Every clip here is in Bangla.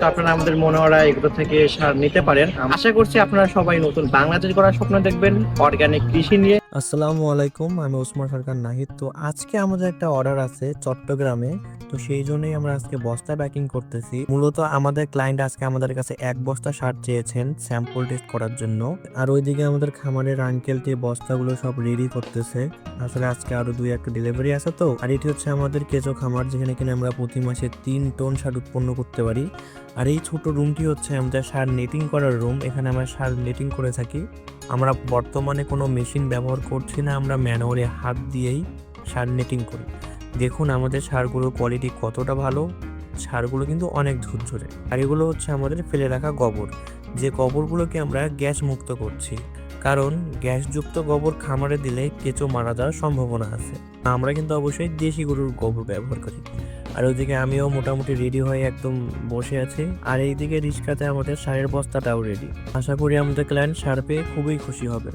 তো আপনারা আমাদের মনোহরা এগুলো থেকে সার নিতে পারেন। আশা করছি আপনারা সবাই নতুন বাংলাদেশ করার স্বপ্ন দেখবেন অর্গানিক কৃষি নিয়ে। আসসালামু আলাইকুম, আমি ওসমান সরকার নাহিদ। তো আজকে আমাদের একটা অর্ডার আছে চট্টগ্রামে। তো সেই জন্যই আমরা আজকে বস্তা প্যাকিং করতেছি। মূলত আমাদের ক্লায়েন্ট আজকে আমাদের কাছে এক বস্তা সার চেয়েছেন স্যাম্পল টেস্ট করার জন্য। আর ওইদিকে আমাদের খামারের আঙ্কেলটি বস্তাগুলো সব রেডি করতেছে, আসলে আজকে আরও দুই একটা ডেলিভারি আছে তো। আর এটি হচ্ছে আমাদের কেঁচো খামার, যেখানে কিনা আমরা প্রতি মাসে তিন টন সার উৎপন্ন করতে পারি। আর এই ছোট রুমটি হচ্ছে আমাদের সার নেটিং করার রুম এখানে আমরা সার নেটিং করে থাকি। আমরা বর্তমানে কোনো মেশিন ব্যবহার করছি না, আমরা ম্যানুয়ালি হাত দিয়েই সার নেটিং করি। দেখুন আমাদের সারগুলোর কোয়ালিটি কতটা ভালো। সারগুলো কিন্তু অনেক ঝুরঝুরে। আর এগুলো হচ্ছে আমাদের ফেলে রাখা গোবর। যে গোবরগুলোকে আমরা গ্যাস মুক্ত করছি। কারণ গ্যাসযুক্ত গোবর খামারে দিলে কেঁচো মারা যাওয়ার সম্ভাবনা আছে। আমরা কিন্তু অবশ্যই দেশি গরুর গোবর ব্যবহার করি। আর ওইদিকে আমিও মোটামুটি রেডি হয়ে একদম বসে আছি। আর এইদিকে রিক্সাতে আমাদের সারের বস্তাটাও রেডি আশা করি আমাদের ক্লায়েন্ট সার পেয়ে খুবই খুশি হবে।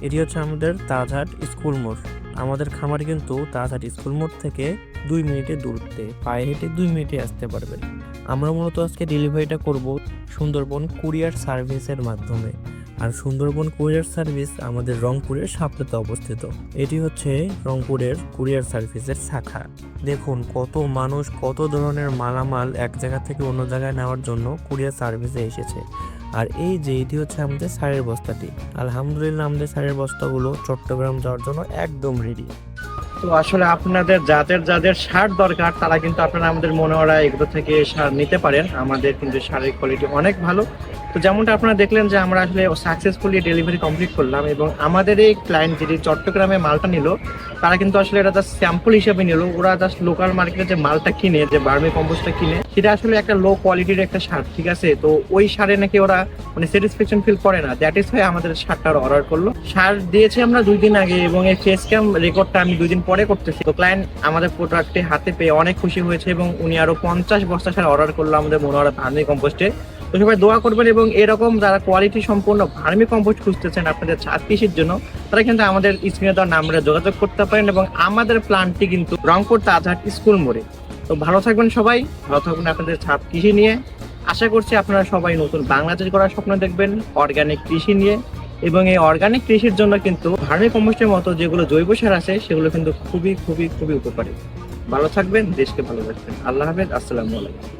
এটি হচ্ছে আমাদের তাজহাট স্কুল মোড়। আমাদের খামার কিন্তু তাড়াতাড়ি স্কুল মোড় থেকে দুই মিনিটের দূরত্বে, পায়ে হেঁটে দুই মিনিটে আসতে পারবেন। আমরা মূলত আজকে ডেলিভারিটা করব সুন্দরবন কুরিয়ার সার্ভিসের মাধ্যমে। আর সুন্দরবন কুরিয়ার সার্ভিস আমাদের রংপুরের সাপ্তাতে অবস্থিত। এটি হচ্ছে রংপুরের কুরিয়ার সার্ভিসের শাখা। দেখুন, কত মানুষ কত ধরনের মালামাল এক জায়গা থেকে অন্য জায়গায় নেওয়ার জন্য কুরিয়ার সার্ভিসে এসেছে। আর এই যে, এটি হচ্ছে আমাদের সারের বস্তাটি। আলহামদুলিল্লাহ, আমাদের সারের বস্তাগুলো চট্টগ্রাম যাওয়ার জন্য একদম রেডি তো আসলে আপনাদের যাদের যাদের সার দরকার, তারা কিন্তু আপনারা আমাদের মনোহরা এগুলো থেকে সার নিতে পারেন। আমাদের কিন্তু সারের কোয়ালিটি অনেক ভালো। তো যেমনটা আপনারা দেখলেন যে আমরা আসলে সাকসেসফুলি ডেলিভারি কমপ্লিট করলাম এবং আমাদের এই ক্লায়েন্ট যেটি চট্টগ্রামে মালটা নিল, তারা কিন্তু আসলে এটা জাস্ট স্যাম্পল হিসেবে নিল। ওরা জাস্ট লোকাল মার্কেটে যে মালটা কিনে, যে বার্মি কম্পোস্টটা কিনে, সেটা আসলে একটা লো কোয়ালিটির একটা সার, ঠিক আছে? তো ওই সারে নাকি ওরা মানে স্যাটিসফ্যাকশন ফিল করে না। দ্যাট ইজ হয় আমাদের সারটা অর্ডার করল। সার দিয়েছি আমরা দুই দিন আগে এবং এই ফেস ক্যাম রেকর্ডটা আমি দুই দিন পরে করতেছি। তো ক্লায়েন্ট আমাদের প্রোডাক্টটি হাতে পেয়ে অনেক খুশি হয়েছে এবং উনি আরও পঞ্চাশ বস্তা সার অর্ডার করল আমাদের মনোহরা ভার্মি কম্পোস্টে তো সবাই দোয়া করবেন এবং এরকম যারা কোয়ালিটি সম্পূর্ণ ভার্মি কম্পোস্ট খুঁজতেছেন আপনাদের ছাদ কৃষির জন্য, তারা কিন্তু আমাদের স্ক্রিনে দেওয়ার নাম্বারে যোগাযোগ করতে পারেন এবং আমাদের প্ল্যানটি কিন্তু রংপুর তাজহাট স্কুল মোড়ে। তো ভালো থাকবেন সবাই, ভালো থাকবেন আপনাদের ছাদ কৃষি নিয়ে। আশা করছি আপনারা সবাই নতুন বাংলাদেশ করার স্বপ্ন দেখবেন অর্গানিক কৃষি নিয়ে। এবং এই অর্গানিক কৃষির জন্য কিন্তু ভার্মি কম্পোস্টের মতো যেগুলো জৈব সার আছে, সেগুলো কিন্তু খুবই খুবই খুবই উপকারী। ভালো থাকবেন, দেশকে ভালো রাখবেন আল্লাহ হাফেজ, আসসালামু আলাইকুম।